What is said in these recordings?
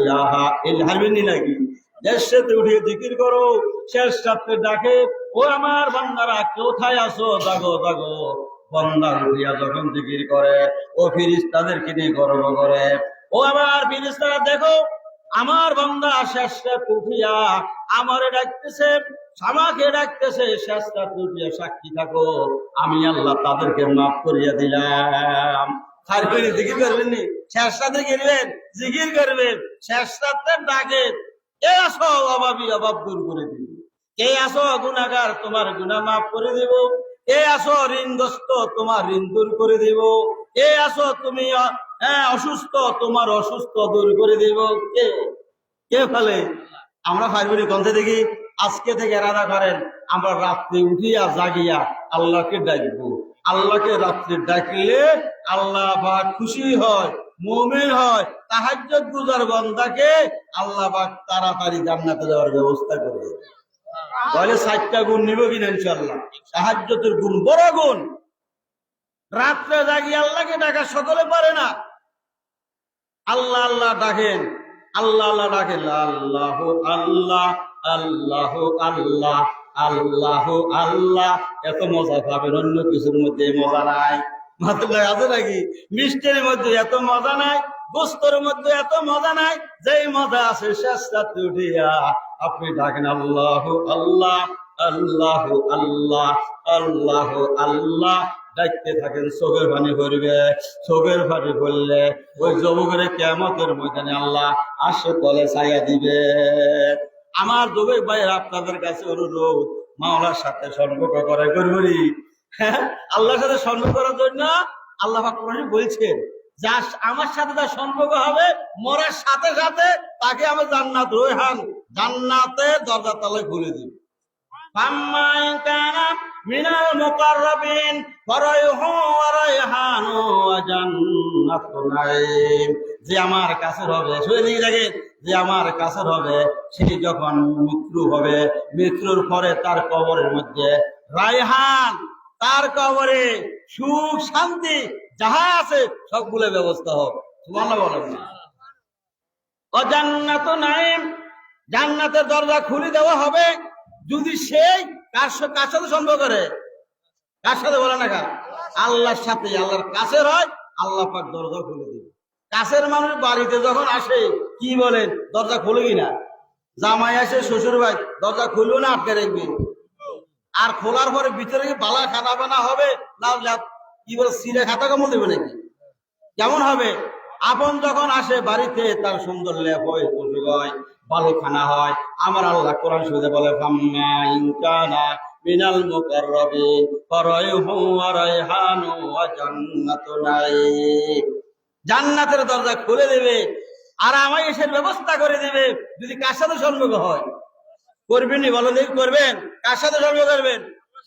ইলাহা শেষ আমার বন্দা উঠিয়া আমার দেখো, আমার বান্দা শেষ উঠিয়া আমারে ডাকতেছে, আমাকে ডাকতেছে, শেষ উঠিয়া সাক্ষী থাকো, আমি আল্লাহ তাদেরকে মাফ করিয়া দিলাম। করবেন ডাকে কে আসো করে তোমার ঋণ দূর করে দিব। কে আসো তুমি অসুস্থ, তোমার অসুস্থ দূর করে দিব। কে? কে ফেলে? আমরা ফাইবারি গ্রন্থে দেখি, আজকে থেকে রাধা করেন, আমরা রাত্রে উঠিয়া জাগিয়া আল্লাহকে ডাকবো। আল্লাহকে রাত্রে ডাকলে আল্লাহ পাক খুশি হয় মুমিন হয় তাহাজ্জুদ গুজার বান্দাকে আল্লাহ পাক তাড়াতাড়ি জান্নাতে যাওয়ার ব্যবস্থা করে তাহলে ষাটটা গুণ নিব কিনা ইনশাল্লাহ সাহায্যতের গুণ বড় গুণ। রাত্রে জাগি আল্লাহকে ডাকা সকলে পারে না। আল্লাহ আল্লাহ ডাকেন আল্লাহ আল্লাহ ডাকেন আল্লাহ আল্লাহ আল্লাহ আল্লাহ। আল্লাহ আল্লাহ। এত মজা পাবেন, অন্য কিছুর মধ্যে মজা নাই। মাত্র আছে নাকি? মিষ্টির মধ্যে এত মজা নাই, গোস্তর মধ্যে এত মজা নাই, যেই মজা আছে শেষ রাত্রে আপনি ডাকেন, আল্লাহ আল্লাহ আল্লাহ আল্লাহ আল্লাহ আল্লাহ। ডাকতে থাকেন, চোখের পানি ভরবে চোখের পানি ভরলে ওই যুবকের কেমতের ময়দানে আল্লাহ আসে তলে ছায়া দিবে। আমার দবে ভাই আপনাদের কাছে অনুরোধ, মাওলার সাথে সম্পর্ক করা করি হ্যাঁ আল্লাহর সাথে সম্পর্ক করার জন্য আল্লাহ কোরআনে বলছেন, যা আমার সাথে তার সম্পর্ক হবে, মরার সাথে সাথে তাকে আমি জান্নাত রোহান, জান্নাতে দরজার তালে ঘুরে দিই মিনাল যে আমার কাছের হবে, শুনে নিয়ে দেখেন যে আমার কাছের হবে সে যখন মৃত্যু হবে, মৃত্যুর পরে তার কবরের মধ্যে রায়হান, তার কবরে সুখ, শান্তি, যাহা আছে সবগুলো ব্যবস্থা হোক। সুবহানাল্লাহ বলেন না। অজান্নাত নাইম, জান্নাতের দরজা খুলে দেওয়া হবে যদি সেই কার সাথে সম্পর্ক করে? কার সাথে বলে না কার? আল্লাহর সাথে আল্লাহর কাছের হয়, আল্লাহ পাক দরজা খুলে কাছের মানুষ বাড়িতে যখন আসে, কি বলেন? দরজা খুলে কিনা জামাই আসে শ্বশুর ভাই দরজা খুলবে না আটকে রাখবে। আর খোলার পরে ভিতরে কি বালা খানা বানা হবে? না কি বলে, সিরে খাতা কমল দেবে নাকি? কেমন হবে? আপন যখন আসে বাড়িতে, তার সুন্দর লেপ হয় পশু হয় ভালো খানা হয়। আমার আল্লাহ কোরআন শুনতে বলে, ফাম্মা ইনকানা মিনাল জান্নাতের দরজা খুলে দেবে, আর আমায় এসের ব্যবস্থা করে দেবে যদি কার সাথে সম্পর্ক হয়। করবেন বলো দেখি করবেন? কার সাথে সম্পর্ক করবেন?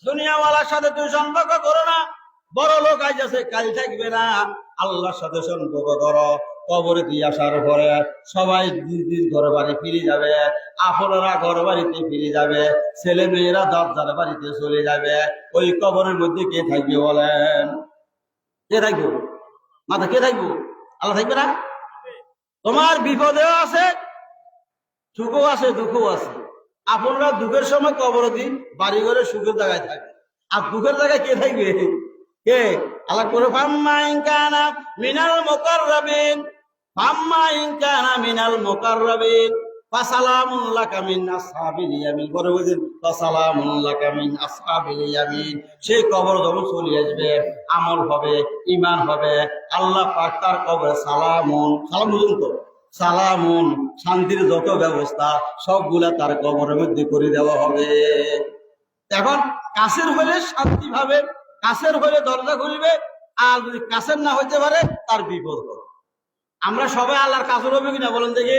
দুনিয়াওয়ালার সাথে তুই সম্পর্ক করো না। বড় লোক আজ আছে, কাল থাকবে না। আল্লাহর সাথে সম্পর্ক করো। কবরে দিয়ে আসার পরে সবাই ঘর বাড়ি ফিরে যাবে। আপনারা ঘর বাড়িতে ফিরে যাবে। ছেলে মেয়েরা দাদার বাড়িতে চলে যাবে। ওই কবরের মধ্যে কে থাকবে বলেন? কে থাকব? মাথা কে থাকব? আল্লাহ থাকবে না? তোমার বিপদেও আছে, সুখও আছে, দুঃখও আছে। আপনারা দুঃখের সময় কবর দিন বাড়ি ঘরে সুখের জায়গায় থাকে আর দুঃখের জায়গায় কে থাকবে? কে? আল্লাহ করে ফাম্মা ইনকানা মিনাল মুকাররাবিন ফাম্মা ইনকানা মিনাল মোকার ফাসালামুন সেই কবর যখন চলে আসবে, আমল হবে, ঈমান হবে। আল্লাহ পাক তার সালামুন, সালাম তো, সালামুন, শান্তির যত ব্যবস্থা, সবগুলা তার কবরের মধ্যে করে দেওয়া হবে। এখন কাছের হলে শান্তি ভাবে কাছের হলে দরজা খুলবে, আর যদি কাছের না হইতে পারে, তার বিপদ হবে। আমরা সবাই আল্লাহর কাছে হবে কিনা বলেন দেখি।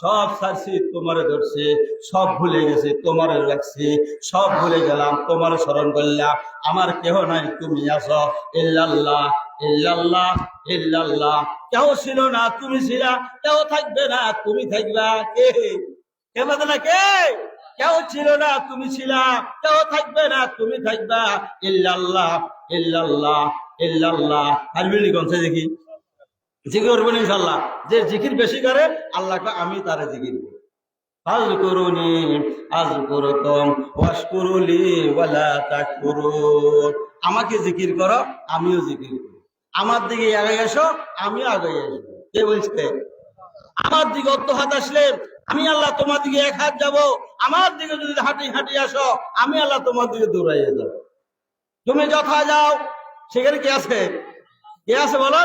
সব তোমারে সব ভুলে গেছি, তোমারে রাখছি, সব ভুলে গেলাম, তোমার স্মরণ আমার কেহ নাই, তুমি আছো, ইল্লাল্লাহ ইল্লাল্লাহ ইল্লাল্লাহ কেউ ছিল না, তুমি ছিলা কেউ থাকবে না, তুমি থাকবা কে? কে বাদে না কে? কেউ ছিল না, তুমি ছিলা কেউ থাকবে না, তুমি থাকবা, ইল্লাল্লাহ ইল্লাল্লাহ ইল্লাল্লাহ আর বিলি কোন দেখি। জিকির করবেন ইনশাল্লাহ যে জিকির বেশি করে আল্লাহকে আমি তারে জিকির করি। আমাকে জিকির করো, আমিও জিকির করি। আমার দিকে আগে এসো, আমিও আগে আসব। কে বলছে? আমার দিকে অর্ধ হাত আসলে আমি আল্লাহ তোমার দিকে এক হাত যাব। আমার দিকে যদি হাঁটি হাঁটি আসো, আমি আল্লাহ তোমার দিকে দৌড়াইয়ে যাব। তুমি যথা যাও, সেখানে কে আছে? কে আছে বলো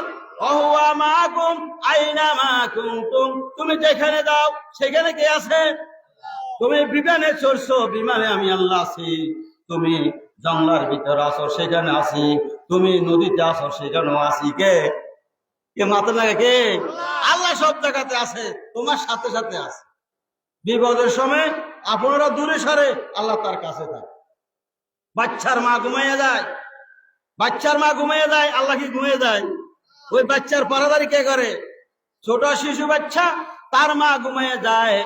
তুম যেখানে যাও সেখানে কে আছে? তুমি বিমানে চড়ছো বিমানে আমি আল্লাহ আছি। তুমি জঙ্গলার ভিতরে আসো সেখানে আছি। তুমি নদীতে আসো সেখানেও আছি। কে? কে মাথা লাগে কে? আল্লাহ। সব জায়গাতে আছে তোমার সাথে সাথে আছে। বিপদের সময় আপনারা দূরে সরে আল্লাহ তার কাছে থাকে বাচ্চার মা ঘুমাইয়া যায়। বাচ্চার মা ঘুমাইয়া যায় আল্লাহ কি ঘুমিয়ে যায়? ওই বাচ্চার পারাদারি কে করে? ছোট শিশু বাচ্চা, তার মা ঘুমাইয়া যায়।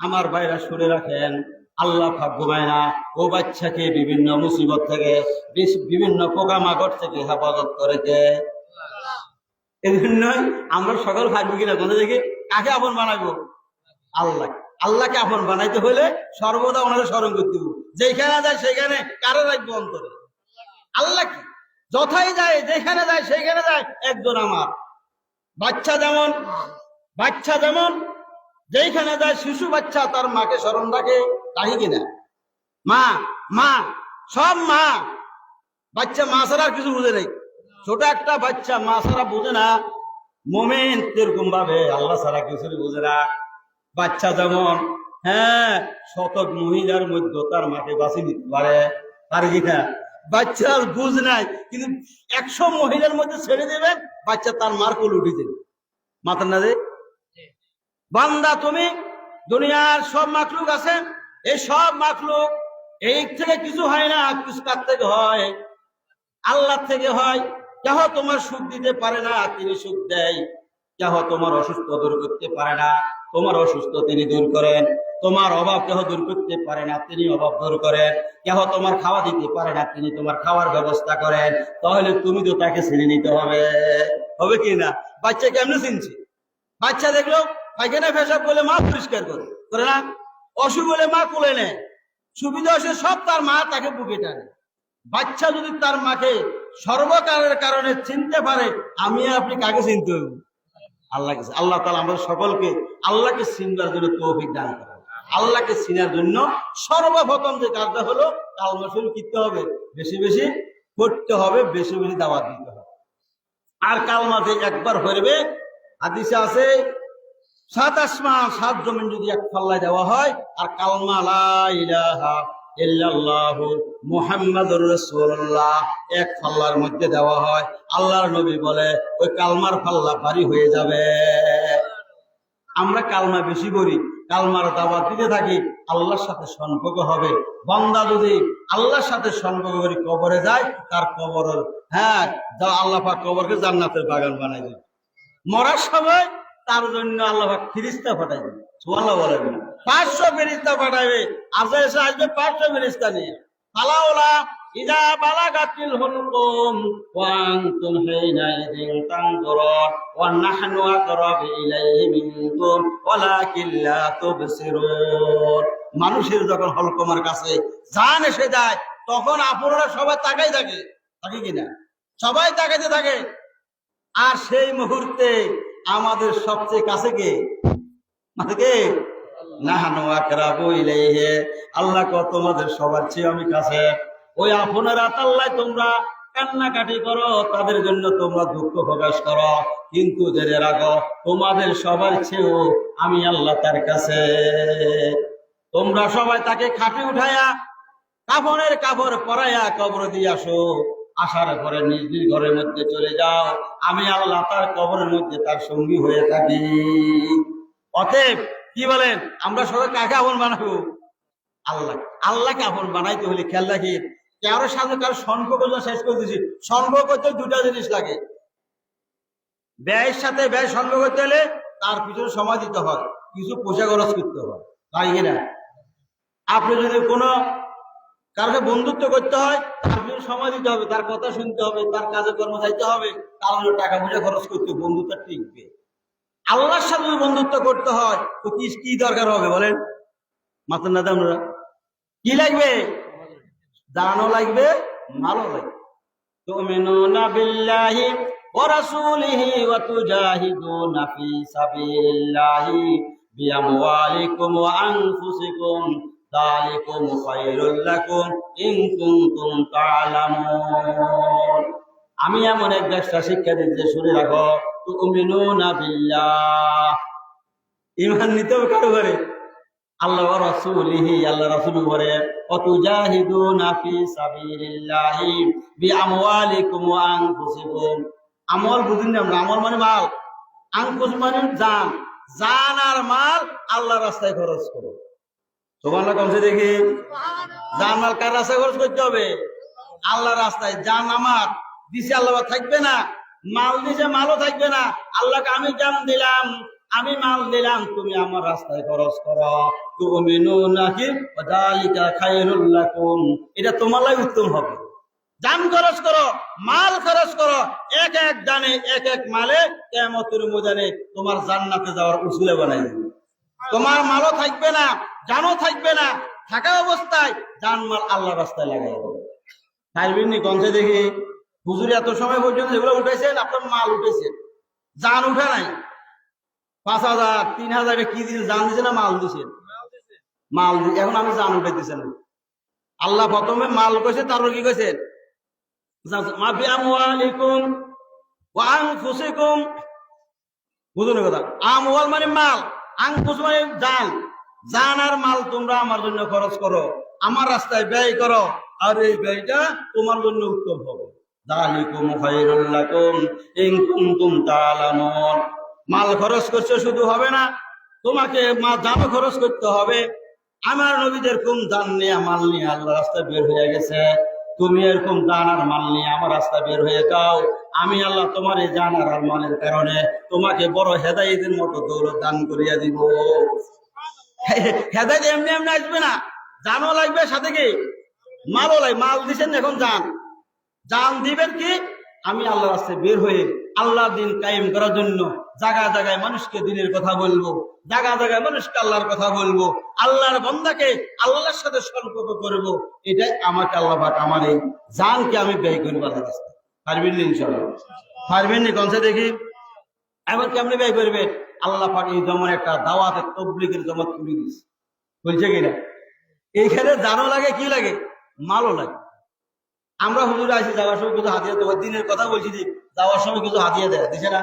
আমার ভাইরা শুনে রাখেন, আল্লাহ পাক ঘুমায় না। ও বাচ্চাকে বিভিন্ন মুসিবত থেকে বিভিন্ন পোকামাকড় থেকে হেফাজত করেছে এই জন্যই আমরা সকল ভাবি কিনা কোথা দেখি? কাকে আপন বানাবো? আল্লাহ। আল্লাহকে আপন বানাইতে হলে সর্বদা ওনাদের স্মরণ করতে হবে। যেখানে যায় সেখানে কারও রাখব অন্তরে? আল্লাহ কি? যথাই যায়, যেখানে যায়, সেখানে যায়, একজন আমার। বাচ্চা যেমন বাচ্চা যেমন যেখানে যায়, শিশু বাচ্চা তার মাকে স্মরণ রাখে, তাই কিনা? মা মা, সব মা। বাচ্চা মা ছাড়া কিছু বুঝে নেই। ছোট একটা বাচ্চা মা ছাড়া বুঝে না। মোমেন এরকম ভাবে আল্লাহ ছাড়া কিছু বুঝে না। বাচ্চা যেমন হ্যাঁ শতক মহিলার মধ্যে তার মাকে বাঁচি নিতে পারে। আর কি না বাচ্চার বুঝ নাই কিন্তু একশো মহিলার মধ্যে ছেড়ে দেবেন বাচ্চা তার মার কোল উঠে দেবে মাথা না বান্দা তুমি দুনিয়ার সব মাকলুক আছে? এই সব মাকলুক এই থেকে কিছু হয় না কিছু কার থেকে হয় আল্লাহ থেকে হয়। কেহ তোমার সুখ দিতে পারে না তিনি সুখ দেয়। কেহ তোমার অসুস্থ দূর করতে পারে না তোমার অসুস্থ তিনি দূর করেন। তোমার অভাব কেহ দূর করতে পারে না, তিনি অভাব দূর করেন। কেহ তোমার খাওয়া দিতে পারে না, তিনি তোমার খাওয়ার ব্যবস্থা করেন। তাহলে তুমি তো তাকে ছেড়ে নিতে হবে। হবে কি না? বাচ্চা কেমনে চিনছে? বাচ্চা দেখল পায়খানা পেশাব বলে মা পরিষ্কার করে করে না? অসুখ হলে মা কোলে নেয়। সুবিধা অসুখ সব তার মা তাকে বুকে টানে। বাচ্চা যদি তার মাকে সর্বকারের কারণে চিনতে পারে, আমি আপনি কাকে চিনতে হইব? আল্লাহকে আল্লাহ তালা আমাদের সকলকে আল্লাহকে চিনবার জন্য তৌফিক দান করে আল্লাহকে চিনার জন্য সর্বপ্রথম যে কাজটা হলো কালমা শুরু করতে হবে, বেশি বেশি করতে হবে, বেশি বেশি দাওয়াত দিতে হবে। আর কালমা যে একবার হইবে, হাদিসে আছে সাত আসমান সাত জমিন যদি এক পাল্লায় দেওয়া হয়, আর কালমা লা ইলাহা ইল্লাল্লাহু মুহাম্মাদুর রাসূলুল্লাহ, এক পাল্লার মধ্যে দেওয়া হয়। আল্লাহর নবী বলে, ওই কালমার পাল্লা ভারী হয়ে যাবে। আমরা কালমা বেশি করি কালমার দাওয়াত দিতে থাকি, আল্লাহর সাথে সম্পর্ক হবে। বান্দা যদি আল্লাহর সাথে সম্পর্ক করে, কবরে যায়, তার কবর হ্যাঁ আল্লাহ পাক কবরকে জান্নাতের বাগান বানাই দেবে। মরার সময় তার জন্য আল্লাহ ফিরিস্তা পাঠাই দেবে। সুবহানাল্লাহ বলেন। পাঁচশো ফিরিস্তা পাঠাবে আজা এসে আসবে পাঁচশো ফিরিস্তা নিয়ে। পালাওলা মানুষের যখন হলকমার কাছে জান এসে যায়, তখন আপনারা সবাই তাকাই থাকে। থাকে কিনা? সবাই তাকাইতে থাকে। আর সেই মুহূর্তে আমাদের সবচেয়ে কাছে কে? মানে কে? নাহানু আকরাবু ইলাইহি। আল্লাহ তোমাদের সবার চেয়ে আমি কাছে। ওই আপনারা আল্লাহ তোমরা কান্নাকাটি করো, তাদের জন্য তোমরা দুঃখ প্রকাশ করো। কিন্তু জেনে রাখো, তোমাদের সবার চেয়েও আমি আল্লাহ তার কাছে। তোমরা সবাই তাকে খাটে উঠাইয়া কাফনের কাপড় পরাইয়া কবর দিয়ে আসো। আসার পরে নিজ নিজ ঘরের মধ্যে চলে যাও। আমি আল্লাহ তার কবরের মধ্যে তার সঙ্গী হয়ে থাকি। অতএব কি বলেন, আমরা সবাই কাকে আপন বানাবো? আল্লাহ, আল্লাহকে আপন বানাইতে হলে খেয়াল রাখি কারোর সাথে কারও পর্যন্ত শেষ করে দিচ্ছি সংখ্য করতে দুটা জিনিস লাগে। ব্যয়ের সাথে ব্যয় সংগ্রহ করতে হলে তার পিছনে সময় দিতে হয়, কিছু পয়সা খরচ করতে হয়। তাই কিনা? আপনি যদি কোনো কারোকে বন্ধুত্ব করতে হয়, তার পিছনে সময় দিতে হবে, তার কথা শুনতে হবে, তার কাজে কর্ম যাইতে হবে, তার জন্য টাকা পয়সা খরচ করতে বন্ধুত্ব টিকবে। আল্লাহর সাথে বন্ধুত্ব করতে হয়, তো কি কি দরকার হবে বলেন? মাথার না আমরা কি লাগবে? দানও লাগবে মালও লাগবে تؤمنون بالله ورسوله وتجاهدون في سبيل الله بأموالكم وأنفسكم ذلكم خير لكم إن كنتم تعلمون আমি এমন এক দশটা শিক্ষা দিতে শুনে রাখো তুমিনুনা বিল্লাহ ইমান নিতে হবে কারো ঘরে আল্লাহ রাসূলিহি আল্লাহ রাসূল করে অতুজাহিদুনা ফি সাবিলিল্লাহি বিআমওয়ালিকুম ওয়া আনফুসিকুম। আমল বুঝিন না আমল মানে মাল। আনফুস মানে জান। জান আর মাল আল্লাহর রাস্তায় খরচ করো। সুবহানাল্লাহ কমছে দেখি? জান মাল কার রাস্তায় খরচ করতে হবে? আল্লাহর রাস্তায়। জান আমার। দিছে আল্লাহ থাকবে না। মাল দিছে মালও থাকবে না। আল্লাহকে আমি জান দিলাম। আমি মাল দিলাম, তুমি আমার রাস্তায় খরচ করো। তুমি নাকি দালিকা এটা তোমার লাগি উত্তম হবে। দান খরচ করো, মাল খরচ করো, এক এক দানে এক এক মালে কেমতের ময়দানে তোমার জান্নাতে যাওয়ার উসুলে বানাই। তোমার মালও থাকবে না, জানও থাকবে না, থাকা অবস্থায় জান মাল আল্লাহ রাস্তায় লাগাই কমছে দেখি, হুজুর এত সময় পর্যন্ত যেগুলো উঠেছেন আপনার মাল উঠেছেন জান উঠে নাই। পাঁচ হাজার, তিন হাজারে কি দিন জান দিছে না মাল দিছেন মাল এখন আমি জান উঠাইতেছেন আল্লাহ প্রথমে মাল কইছে, তারপর কি কইছেন মা বিআমওয়ালিকুম ওয়া আনফুসিকুম। বুঝুন কথা। আমওয়াল মানে মাল মানে জান। জান আর মাল তোমরা আমার জন্য খরচ করো, আমার রাস্তায় ব্যয় করো, আর এই ব্যয়টা তোমার জন্য উত্তম হবে। দালিকুম খায়রুল লাকুম, ইন কুনতুম মাল খরচ করছে শুধু হবে না, তোমাকে মা দামও খরচ করতে হবে। আমার নবীদের কোন দান নিয়ে, মাল নিয়ে আল্লাহ রাস্তা বের হয়ে গেছে। তুমি এরকম দান আর মাল নিয়ে আমার রাস্তা বের হয়ে যাও। আমি আল্লাহ তোমার এই জান আর মালের কারণে তোমাকে বড় হেদায়েতের মতো দৌলত দান করিয়া দিব। হেদায়েত এমনি এমনি আসবে না। জানও লাগবে সাথে কি? মালও লাগবে। মাল দিছেন এখন জান জান দিবেন কি? আমি আল্লাহ রাস্তায় বের হয়ে আল্লাহ দিন কায়েম করার জন্য জায়গা জায়গায় মানুষকে দিনের কথা বলব জায়গা জায়গায় মানুষকে আল্লাহর কথা বলব, আল্লাহর বন্দাকে আল্লাহর সাথে সম্পর্ক করব, এটাই আমাকে আল্লাহ পাক আমার এই জানকে আমি ব্যয় করব আল্লাহ রাস্তায় পারবেন না পারবেন না কনসে দেখি? এমন কেমনি ব্যয় করবে আল্লাহ পাক এই জমান একটা দাওয়াতের তবলিগের জমাত তুলে দিচ্ছে বলছে কিনা এইখানে জানো লাগে, কি লাগে? মালও লাগে। আমরা হুজুর আসি যাওয়ার সময় কিছু হাতিয়ে দেবো দিনের কথা বলছি যে যাওয়ার সময় কিছু হাতিয়ে দেয় দিছে না?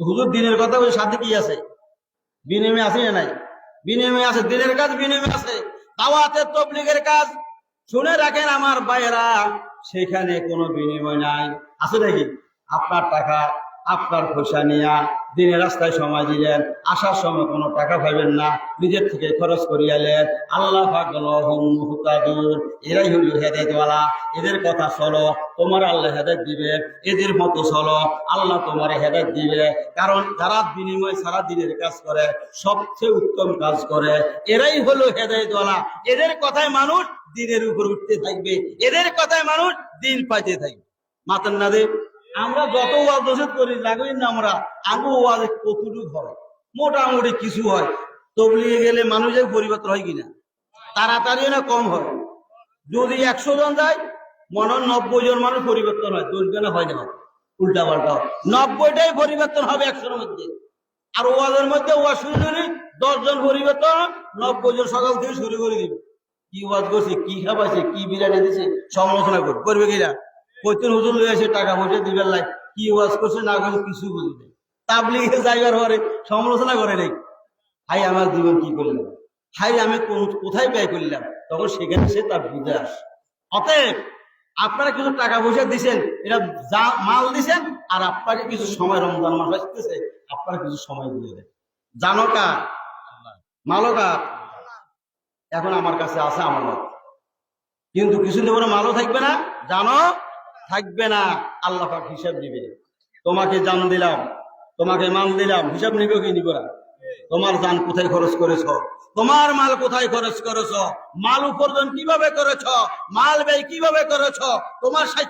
হুজুর, দিনের কথা বলছে, সাথে কি আছে? বিনিময় আছে না নাই? বিনিময় আছে দিনের কাজ বিনিময় আছে দাওয়াতের তবলিগের কাজ শুনে রাখেন আমার বাইরা সেখানে কোনো বিনিময় নাই। আছে নাকি? আপনার টাকা আপনার পয়সা নিয়া দিনের রাস্তায় সময় দিলেন, আসার সময় কোনো টাকা পাইবেন না, নিজের থেকে খরচ করিয়ালেন। আল্লাহ মুহতাদুর এরাই হইল হেদায়তওয়ালা। এদের কথা চলো, তোমার আল্লাহ হেদায়ত দিবে, এদের মতো চলো, আল্লাহ তোমার হেদায়ত দিবে। কারণ যারা বিনিময় সারা দিনের কাজ করে, সবচেয়ে উত্তম কাজ করে, এরাই হলো হেদায়তওয়ালা। এদের কথায় মানুষ দিনের উপর উঠতে থাকবে, এদের কথায় মানুষ দিন পাইতে থাকবে। মাতান না দেব আমরা যত ওয়াজ নসিহত করি লাগবেন না আমরা আগু ওয়াজ কতটুকু হয়? মোটামুটি কিছু হয়। তবলিয়ে গেলে মানুষের পরিবর্তন হয় কিনা? তাড়াতাড়ি না কম হয়। যদি একশো জন যায়, মনে নব্বই জন মানুষ পরিবর্তন হয়, দশ জনে হয় না। উল্টা পাল্টা। নব্বইটাই পরিবর্তন হবে একশোর মধ্যে। আর ওয়াজের মধ্যে ওয়াজ শুরু করি দশ জন পরিবর্তন নব্বই জন সকাল থেকে শুরু করে দিবে। কি ওয়াজ করছে, কি খাবাইছে, কি বিরিয়ানি দিছে, সমালোচনা করবে কিনা? প্রত্যেক হুজুর লয়ে এসে টাকা পয়সা দিবেন লাই কি ওয়াজ করছে না করছে কিছু বুঝি নেই তাবলিগে যাইবার পরে সমালোচনা করে নেই হাই আমার জীবন কি করলাম? হাই আমি কোথায় ব্যয় করলাম? তখন সেখানে সে তার বুঝে আসে। অতএব আপনারা কিছু টাকা পয়সা দিছেন, এটা যা মাল দিছেন, আর আপনাকে কিছু সময় রমজান মাস আসতেছে, আপনারা কিছু সময় দিয়ে দেন। জানো কার? মালো কার? এখন আমার কাছে আছে আমার কিন্তু কিছুদিন পরে মালও থাকবে না, জানো? থাকবে না, আল্লাহ পাক হিসাব দিবে তোমাকে জান দিলাম, তোমাকে মাল দিলাম, হিসাব নিবে কি নিবে না? তোমার জান কোথায় খরচ করেছ? তোমার মাল কোথায় খরচ করেছ? মাল উপার্জন কীভাবে করেছ? মাল ব্যয় কীভাবে করেছ? তোমার ষাট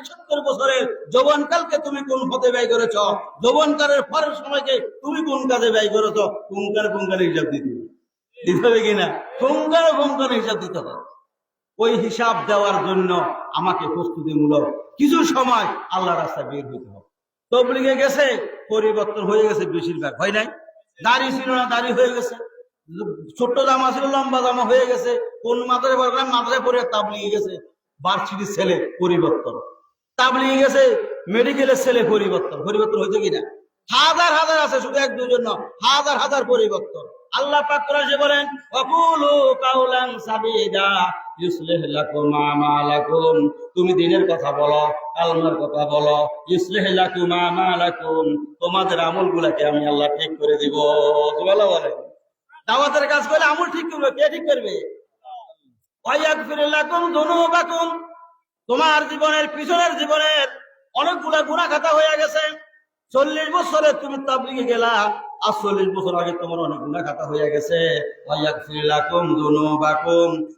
বছরের যৌবনকালকে তুমি কোন পথে ব্যয় করেছ? যৌবনকালের পরের সময়কে তুমি কোন কাজে ব্যয় করেছ? কোন কালে কোন হিসাব দিতে। দিতে হবে কিনা কোন কালে হিসাব দিতে হবে? ওই হিসাব দেওয়ার জন্য আমাকে প্রস্তুতিমূলক কিছু সময় আল্লাহ রাস্তায় বের হইতে হবে। তবলিগে গেছে, পরিবর্তন হয়ে গেছে, বেশিরভাগ হয় নাই। দাড়ি ছিল না, দাড়ি হয়ে গেছে। ছোট্ট জামা ছিল, লম্বা জামা হয়ে গেছে। কোন মাথায় বড় মাথায় পরে তাবলিগে গেছে বার্ষিকীর ছেলে পরিবর্তন। তাবলিগে গেছে মেডিকেলের ছেলে পরিবর্তন। পরিবর্তন হইতে কিনা? হাজার হাজার আছে, শুধু এক দুজন হাজার হাজার পরিবর্তন। আল্লাহ পাক কোরআনে বলেন, ওয়াকুলু কাউলান সাবিদা, ইউসলিহ লাকুম আমালাকুম। তুমি দিনের কথা বলো, কালমার কথা বলো, ইউসলিহ লাকুম আমালাকুম। তোমাদের আমলগুলোকে আমি আল্লাহ ঠিক করে দিব। সুবহানাল্লাহ বলেন। দাওয়াতের কাজ করলে আমল ঠিক করবে, কে ঠিক করবে? ওয়াইয়াগফির লাকুম যুনুবাকুম। তোমার জীবনের, পিছনের জীবনের অনেকগুলা গুণা খাতা হয়ে গেছে। চল্লিশ বছরে তুমি তাবলিগে গেলা, আর চল্লিশ বছর আগে তোমার অনেক গুণা খাতা হয়ে গেছে।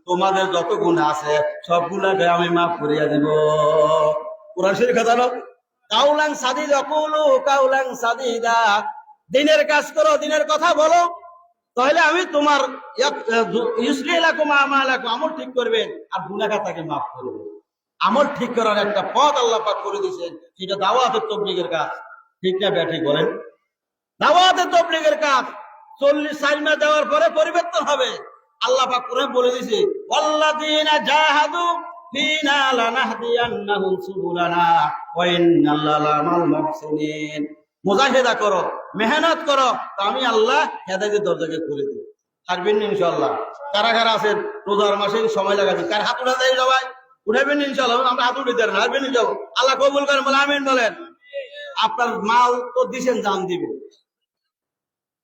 তোমাদের যত গুণা আছে সব গুণাকে আমি মাফ করিয়া দিব। কোরআন খাতা না কাউলাং সাদিদ অকুলু কাউলাং সাদিদা। দিনের কাজ করো, দিনের কথা বলো। তাহলে আমি তোমার আমল ঠিক করবেন, আর গুনাখাতাকে মাফ করবেন আমল ঠিক করার একটা পথ আল্লাহ পাক করে দিয়েছেন সেটা দাওয়াতের তবলিগের কাজ। ঠিক না ব্যাটি করেন দাওয়াতের তবলিগের কাজ। চল্লিশ সাইমা দেওয়ার পরে পরিবর্তন হবে। আল্লাহ পাক করে বলে দিছে ওয়াল্লাযীনা জাহাদু ফিনা লানাহদিয়ান্নাহুম সুবুলানা ওয়া ইন্নাল্লাহা লামাল মুহসিনিন। মুজাহিদা করো, মেহনত করো, তো আমি আল্লাহ হেদায়েতের দরজাকে খুলে দিই পারবেন না ইনশাআল্লাহ। কারা কারা আছেন, রোজার মাসে সময় লাগাবে কার হাত উঠা দেয় সবাই? উঠাবেন ইনশাআল্লাহ, আমরা হাত উঠে দেন হারবেন ইনশাআল্লাহ। আল্লাহ কবুল করেন বলে আমিন বলেন। আপনার মাল তো দিছেন, জান দিবে।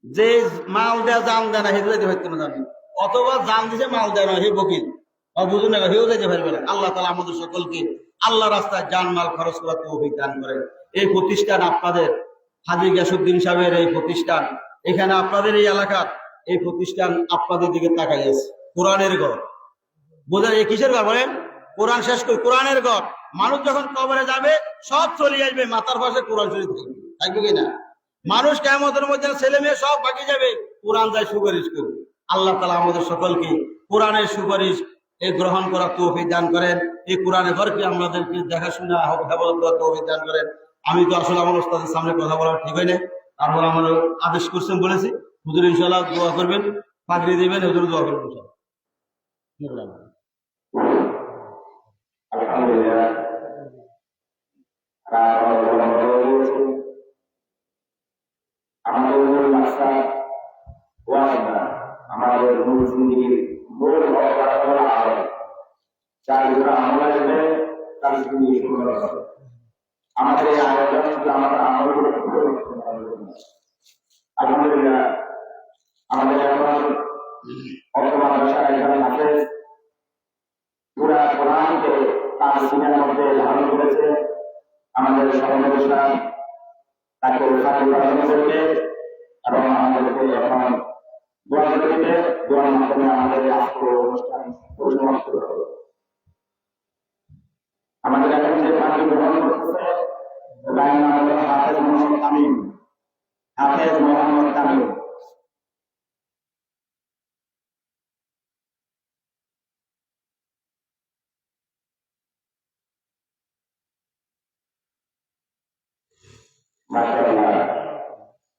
যে মাল দেয়া জান দেয় না সেগুলো হইতে না জানেন অথবা জান দিছে, মাল দেয় না, হে বকিল। না হেও পারবে না। আল্লাহ তালা আমাদের সকলকে আল্লাহ রাস্তায় জান খরচ দান করেন। এই প্রতিষ্ঠান আপনাদের হাজি গ্যাসুদ্দিন সাহেবের এই প্রতিষ্ঠান। এখানে আপনাদের এই এলাকার এই প্রতিষ্ঠান আপনাদের দিকে তাকাই আছে কোরআনের ঘর। বোঝা কিসের ঘর বলেন? কোরআন শেষ করে কোরআনের ঘর। মানুষ যখন কবরে যাবে, সব চলে আসবে, মাথার পাশে কোরআন শরীফ থাকবে। কিনা মানুষ কেমতের মধ্যে ছেলে মেয়ে সব বাকি যাবে, কোরআন যায় সুপারিশ করবে। আল্লাহ তালা আমাদের সকলকে কোরআনের সুপারিশ এই গ্রহণ করা তৌফিক দান করেন। এই কোরআনের ঘরকে আমাদেরকে দেখাশোনা, হেফাজত করা দান করেন। আমি তো আসলে আমার ওস্তাদের সামনে কথা বলা ঠিক হয় না তারপর আমার আদেশ করছেন বলেছি। হুজুর ইনশাল্লাহ দোয়া করবেন, পাগড়ি দিবেন, হুজুর দোয়া করবেন ইনশাল্লাহ আলহামদুলিল্লাহ। আমাদের মূল রাস্তা ওয়াসনা আমাদের মূল জিন্দিগির মূল হল আয় যার আলহামদুলিল্লাহ আমাদের এখন বর্তমান ধারণ করেছে আমাদের সমাবেশটা তাকে উৎসাহিত করানো করবে এবং এখন দোয়া দোয়ার মাধ্যমে আমাদের আজকের অনুষ্ঠান সমাপ্ত হবে আমাদের এখন যে গ্রহণ করতেছে হাফেজ মোহাম্মদ তামিম, হাফেজ মোহাম্মদ তামিম।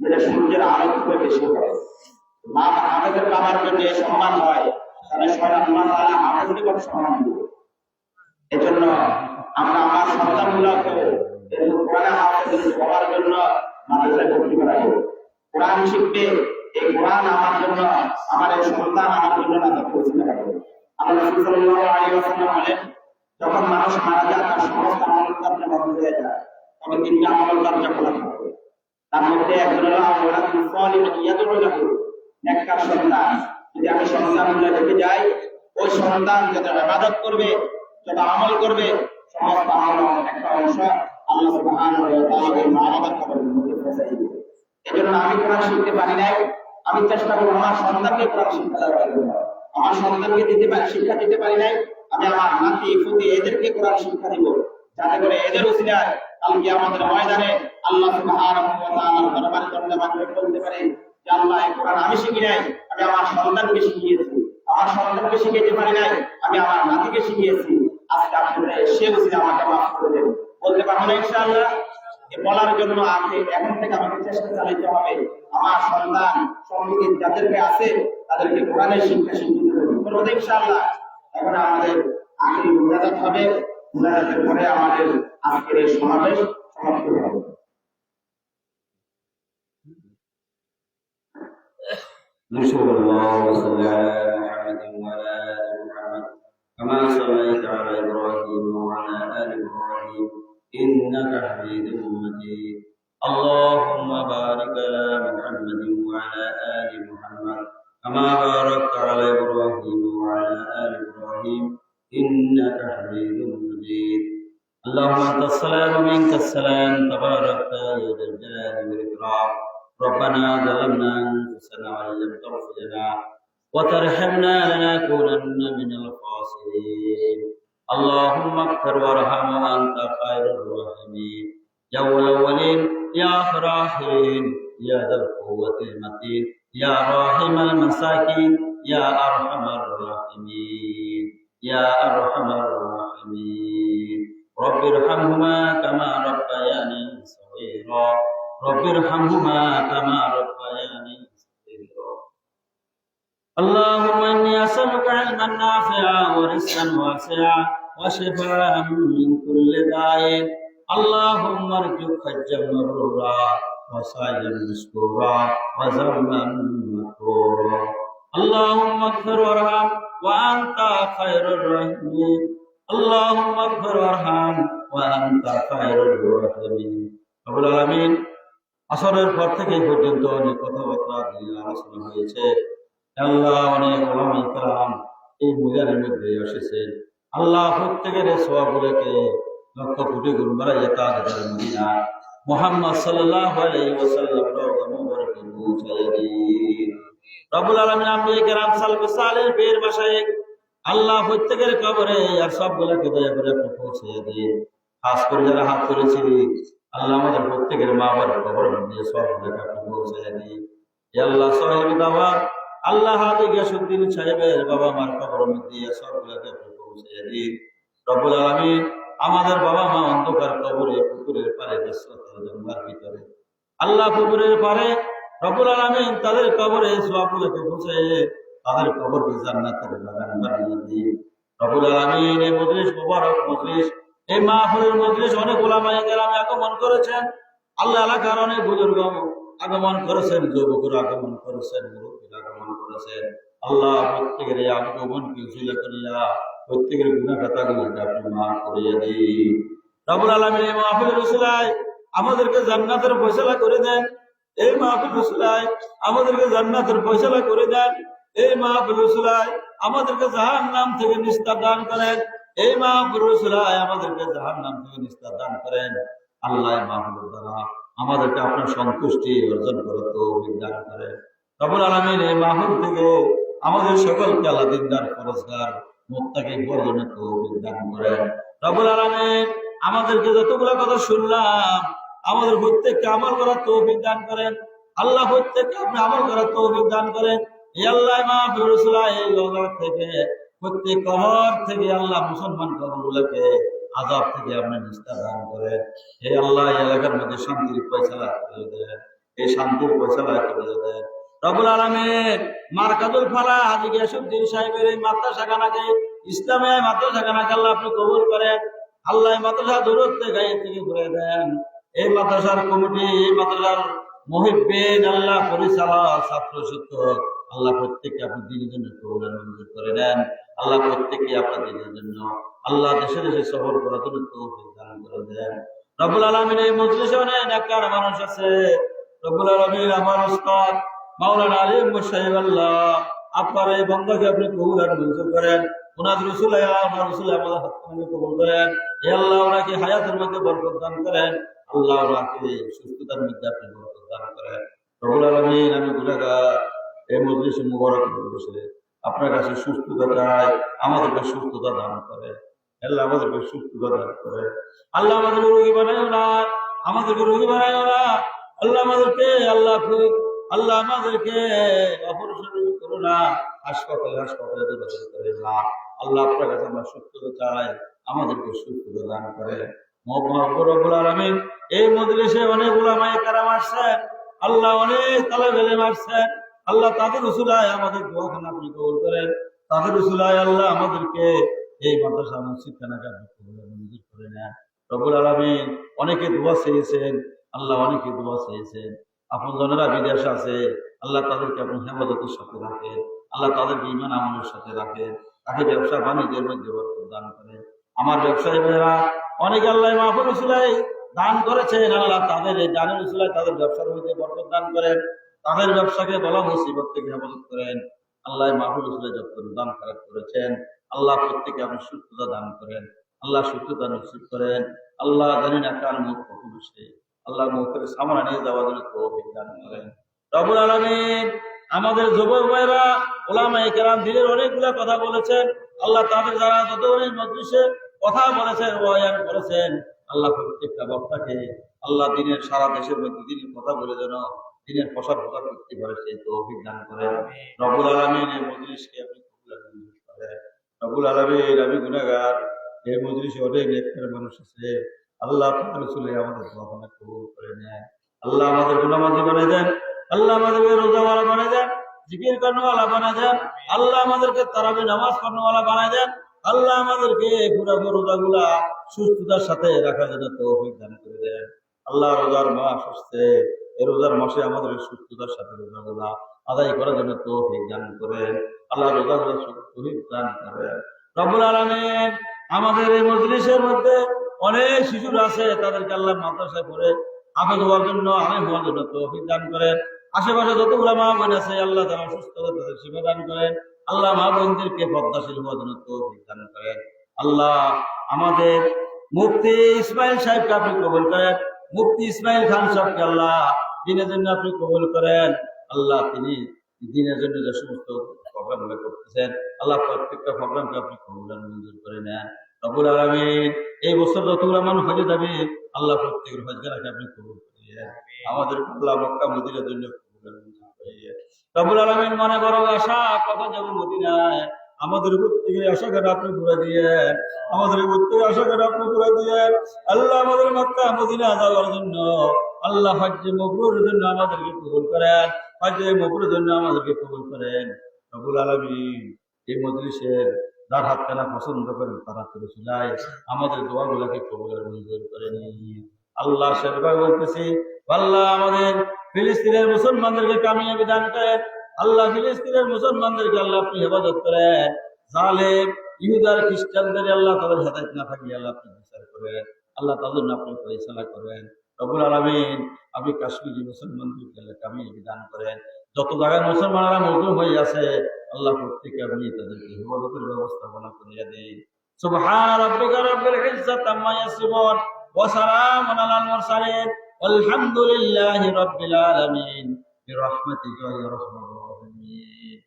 যেটা সূর্যের আলো খুবই বেশি হয় মা হাফেজের বাবার এই সম্মান হয়, তাহলে স্বয়ং আল্লাহ তাআলা হাফেজকে কত সম্মান দিবে। এজন্য আমরা আমার সন্তানগুলোকে কোরআনে হাফেজ হওয়ার জন্য মাদ্রাসায় ভর্তি করাই। কোরআন শিখবে এই কোরআন আমার জন্য, আমার এই সন্তান আমার জন্য না তাকে পরিচিত রাখবে আল্লাহ সাল্লাল্লাহু বলেন, যখন মানুষ মারা যায়, তার সমস্ত আমল কার্য বন্ধ হয়ে যায়। তবে তিনটা আমল কার্য খোলা থাকবে তার মধ্যে একজন সন্তান। যদি আমি সন্তানগুলো রেখে যাই, ওই সন্তান যত ইবাদত করবে, যত আমল করবে, সমস্ত এজন্য আমি কোরআন শিখতে পারি নাই। আমি চেষ্টা করব আমার সন্তানকে কোরআন শিক্ষা আমার সন্তানকে দিতে পারি, শিক্ষা দিতে পারি নাই। আমি আমার নাতি ফুতি এদেরকে কোরআন শিক্ষা দিব। যাতে করে এদের উসিলায় কালকে আমাদের ময়দানে আল্লাহ সুবহানাহু ওয়া তাআলার দরবারে পারে যে আল্লাহ এই কোরআন আমি শিখি নাই, আমি আমার সন্তানকে শিখিয়েছি। আমার সন্তানকে শিখাইতে পারি নাই, আমি আমার নাতিকে শিখিয়েছি। আজকে আপনারা সে উসিলা আমাকে মাফ করে দেন। বলতে পারব না ইনশাআল্লাহ বলার জন্য আগে এখন থেকে আমাকে চেষ্টা চালাইতে হবে। আমার সন্তান যাদেরকে আছে, তাদেরকে কোরআনের শিক্ষা করব তো ইনশাআল্লাহ। এখন আমাদের আখেরি মুনাজাত হবে। মুনাজাতের পরে আমাদের আজকের সমাবেশ সমাপ্ত হবে। نشكر الله وصلى على محمد وعلى ال محمد كما صليت على إبراهيم وعلى آل إبراهيم إنك حميد مجيد. اللهم بارك على محمد وعلى آل محمد. كما باركت على إبراهيم وعلى آل إبراهيم إنك حميد مجيد. اللهم أنت السلام ومنك السلام. تبارك يا ذا الجلال والإكرام. ربنا ظلمنا انفسنا وان لم تغفر لنا وترحمنا لنكونن من الخاسرين اللهم اغفر وارحم وانت خير الراحمين يا أول الاولين يا آخر الآخرين يا ذا القوة المتين يا راحم المساكين يا أرحم الراحمين يا أرحم الراحمين رب ارحمهما كما ربياني صغيرا رب ارحمهما كما ربياني صغيرا اللهم اني اسالك علما نافعا ورزقا واسعا وشفاء من كل داء اللهم ارزق حجا مبرورا وسعيا مشكورا وزرما مكرورا اللهم اغفر وارحم وانت خير الراحمين اللهم اغفر وارحم وانت خير الراحمين رب العالمين আসরের পর থেকে এই পর্যন্ত অনেক কথাবার্তা আলোচনা হয়েছে। আল্লাহ অনেক ওলামাই কালাম এই ময়দানের মধ্যে এসেছেন। আল্লাহ প্রত্যেকের সোয়াবগুলোকে লক্ষ কোটি গুণ মোহাম্মদ দিন। রব্বুল আলামিন কেরাম সালফে সালেহ বের বাসায় আল্লাহ প্রত্যেকের কবরে আর সবগুলোকে দয়া করে আপনি পৌঁছে দিন। খাস করে যারা হাত তুলেছি আল্লাহ আমাদের প্রত্যেকের মা বাবার কবর দিয়ে আল্লাহ দাওয়া আল্লাহ হাতে বাবা মার কবর দিন রব্বুল আলামিন আমাদের বাবা মা অন্ধকার কবরে, পুকুরের পারে ভিতরে। আল্লাহ পুকুরের পারে রব্বুল আলামিন তাদের কবরে সবগুলোকে পৌঁছে তাদের কবরকে জান্নাতের বাগান বানিয়ে দিন রব্বুল আলামিন এই মুবারক মজলিস এই মাহফিলের মজলিস অনেক ওলামায়ে কেরাম আগমন করেছেন। আল্লাহ এলাকার অনেক বুজুর্গ আগমন করেছেন, যুবকরা আগমন করেছেন, মুরব্বীরা আগমন করেছেন। আল্লাহ প্রত্যেকের এই আগমনকে উচিলা করিয়া, প্রত্যেকের গুণা কথাগুলোকে আপনি মাফ করিয়া দিন। রবুল আলমীর এই মাহফিলের উসিলায় আমাদেরকে জান্নাতের ফয়সলা করে দেন। এই মাহফিল উসিলায় আমাদেরকে জান্নাতের ফয়সলা করে দেন। এই মাহফিল উসিলায় আমাদেরকে জাহান নাম থেকে নিস্তার দান করেন। এই মাহফিল উসিলায় আমাদেরকে জাহান নাম থেকে নিস্তার দান করেন। আল্লাহ মাহফিলের দ্বারা আমাদেরকে আপনার সন্তুষ্টি অর্জন করে তো দান করেন। রবুল আলমীর এই মাহফিল থেকে আমাদের সকলকে আল্লাহ দিনদার খরচদার মুক্তাকে বর্জনে তো দান করেন। রবুল আলমীর আমাদেরকে যতগুলো কথা শুনলাম, আমাদের প্রত্যেককে আমল করার তৌফিক দান করেন। আল্লাহ প্রত্যেককে আপনি আমল করার তৌফিক দান করেন। এই আল্লাহ মা ফিরুসুল্লাহ এই জগৎ থেকে প্রত্যেক কবর থেকে আল্লাহ মুসলমান কবরগুলোকে আজাব থেকে আপনি নিস্তার দান করেন। হে আল্লাহ এলাকার মধ্যে শান্তির পয়সা করে দেন, এই শান্তির পয়সা করে দেন। রবুল আলমের মার্কাজুল ফালা হাজি গিয়াসুদ্দিন সাহেবের এই ইসলামে আল্লাহ আপনি কবুল করেন। আল্লাহ মাদ্রাসা দূরত্বে গায়ে থেকে ঘুরে দেন। এই মাদ্রাসার কমিটি, এই মাদ্রাসার মহিবিন আল্লাহ পরিচালক, ছাত্র শিক্ষক আল্লাহ প্রত্যেককে আপনি দিনের জন্য কবুলের মঞ্জুর করে দেন। আল্লাহ প্রত্যেককে আপনার দিনের জন্য আল্লাহ দেশে দেশে সফর করার জন্য তৌফিক দান করে দেন। রবুল আলমিন এই মজলিসে অনেক নেককার মানুষ আছে। রবুল আলমিন আমার উস্তাদ মাওলানা আলিম সাহেব আল্লাহ, আপনার এই বন্ধকে আপনি কবুল আর মঞ্জুর করেন। ওনার রসুল আমার রসুল আমাদের হাত কবুল করেন। এ আল্লাহ, ওনাকে হায়াতের মধ্যে বরকত দান করেন। আল্লাহ ওনাকে সুস্থতার মধ্যে আপনি বরকত দান করেন। রবুল আলমিন, আমি গুণাগার এই মজলিসে মুবারক বসে আপনার কাছে সুস্থতা চাই আমাদেরকে সুস্থতা দান করে। আল্লাহ আমাদেরকে সুস্থতা দান করে। আল্লাহ আমাদের রোগী বানায় না আমাদেরকে রোগী বানায় না আল্লাহ আমাদেরকে, আল্লাহ আল্লাহ আমাদেরকে অপারেশন করো না। হাসপাতালে হাসপাতালে দৌড়াদৌড়ি করে না। আল্লাহ আপনার কাছে আমরা সুস্থতা চাই, আমাদেরকে সুস্থতা দান করে। মহব্বরবুল এই মজলিসে অনেক ওলামাই কারাম আসছেন। আল্লাহ অনেক তালা বেলে মারছেন আল্লাহ তাদের উসুলায় আমাদের দোয়াখানা আপনি কবুল করেন। তাদের উসুলায় আল্লাহ আমাদেরকে এই মাদ্রাসা মসজিদ খানাকে মঞ্জুর করে নেন। রবুল আলমিন অনেকে দোয়া চেয়েছেন, আল্লাহ অনেকে দোয়া চেয়েছেন। আপন জনেরা বিদেশ আছে, আল্লাহ তাদেরকে আপনি হেফাজতের সাথে রাখেন, আল্লাহ তাদেরকে ইমান আমলের সাথে রাখেন, তাকে ব্যবসা বাণিজ্যের মধ্যে দান করেন। আমার ব্যবসায়ী ভাইয়েরা, অনেকে আল্লাহ মাহফুল দান করেছেন, আল্লাহ তাদের এই দানের উসুলাই তাদের ব্যবসার মধ্যে বরকত দান করেন। তাদের ব্যবসাকে বলা মুসিবত থেকে হেফাজত করেন। আল্লাহ মাহফুল উসুলাই যত দান খারাপ করেছেন। আল্লাহ প্রত্যেকে আপনি সুস্থতা দান করেন। আল্লাহ সুস্থতা নিশ্চিত করেন। আল্লাহ জানেন কার মুখ কখন আসে। আল্লাহ মুখের সামনে নিয়ে যাওয়ার জন্য তো দান করেন। রবুল আলমিন আমাদের যুবক ভাইরা ওলামা কেরাম দিনের অনেকগুলা কথা বলেছেন। আল্লাহ তাদের যারা যত অনেক মজলিসে কথা বলেছেন, বয়ান করেছেন, আল্লাহ প্রত্যেকটা বক্তাকে আল্লাহ দিনের সারা দেশের মধ্যে দিনের কথা বলে যেন দিনের প্রসার প্রচার করতে পারে সেই তো অভিজ্ঞান করেন রবুল আলমিন এই মজলিসকে আপনি রবুল আলমিন আমি গুণাগার এই মজলিসে অনেক নেককার মানুষ আছে। আল্লাহ আপনার চলে আমাদের দোয়াখানা কবুল করে নেয় আল্লাহ আমাদের গুণামাজি বানিয়ে দেন। আল্লাহ আমাদেরকে রোজাওয়ালা বানিয়ে দেন। জিকির কর্ণওয়ালা বানিয়ে দেন। আল্লাহ আমাদেরকে তারাবি নামাজ কর্ণওয়ালা বানিয়ে দেন। আল্লাহ আমাদেরকে ঘুরাবো রোজাগুলা সুস্থতার সাথে রাখার জন্য তৌফিক দান করে দেন। আল্লাহ রোজার মা আসছে। এই রোজার মাসে আমাদের সুস্থতার সাথে রোজাগুলা আদায় করার জন্য তৌফিক দান করেন। আল্লাহ রোজাগুলা তৌফিক দান করেন। রব্বুল আলামিন আমাদের এই মজলিসের মধ্যে অনেক শিশুরা আছে, তাদেরকে আল্লাহ মাদ্রাসায় পড়ে হাফেজ হওয়ার জন্য আমি হওয়ার জন্য তৌফিক দান করেন। আশেপাশে যতগুলো মা বোন আছে, আল্লাহ তারা সুস্থ করে তাদের সেবা দান করেন। আল্লাহ মা বোনদেরকে পদ্মাশীল হওয়ার জন্য তৌফিক দান করেন। আল্লাহ আমাদের মুফতি ইসমাইল সাহেবকে আপনি কবুল করেন। মুফতি ইসমাইল খান সাহেবকে আল্লাহ দিনের জন্য আপনি কবুল করেন। আল্লাহ তিনি দিনের জন্য যে সমস্ত প্রোগ্রাম করতেছেন আল্লাহ প্রত্যেকটা প্রোগ্রামকে আপনি কবুল আর মঞ্জুর করে নেন। রবুল আলমিন এই বছর যতগুলো মানুষ হজে যাবে আল্লাহ প্রত্যেকের হজগারাকে আপনি কবুল করিয়ে আমাদের আল্লাহ মক্কা মদিনার জন্য কবুল মঞ্জুর করিয়ে রবুল আলমিন মনে বড় আশা কখন যাব মদিনায়? আমাদের প্রত্যেকের আশা করে আপনি পুরো দিয়ে আমাদের প্রত্যেকের আশা করে আপনি পুরো দিয়ে আল্লাহ আমাদের মক্কা মদিনা যাওয়ার জন্য আল্লাহ হজ্জে মবরুর জন্য আমাদেরকে কবুল করেন, হজ্জে মবরুর জন্য আমাদেরকে কবুল করেন। রবুল আলমিন এই মজলিসের যার হাত কেনা পছন্দ করেন, তারা করে চুলায় আমাদের দোয়াগুলাকে কবুলের মঞ্জুর করে নিন। আল্লাহ শেরবা বলতেছি, আল্লাহ আমাদের ফিলিস্তিনের মুসলমানদেরকে কামিয়াবি দান করেন। আল্লাহ ফিলিস্তিনের মুসলমানদেরকে আল্লাহ আপনি হেফাজত করেন। জালেম ইহুদার খ্রিস্টানদের আল্লাহ তাদের হেদায়ত না থাকলে আল্লাহ আপনি বিচার করেন। আল্লাহ তাদের আপনি পরিচালনা করেন। রবুল আলমিন আপনি কাশ্মীরি মুসলমানদেরকে আল্লাহ কামিয়াবি দান করেন যত জায়গায় মুসলমানরা মজলুম হয়ে আছে আল্লাহ প্রত্যেকে আপনি তাদেরকে হেফাজতের ব্যবস্থাপনা করিয়া দিন سبحان ربك رب العزة عما يصفون وسلام على المرسلين والحمد لله رب العالمين برحمتك يا ارحم الراحمين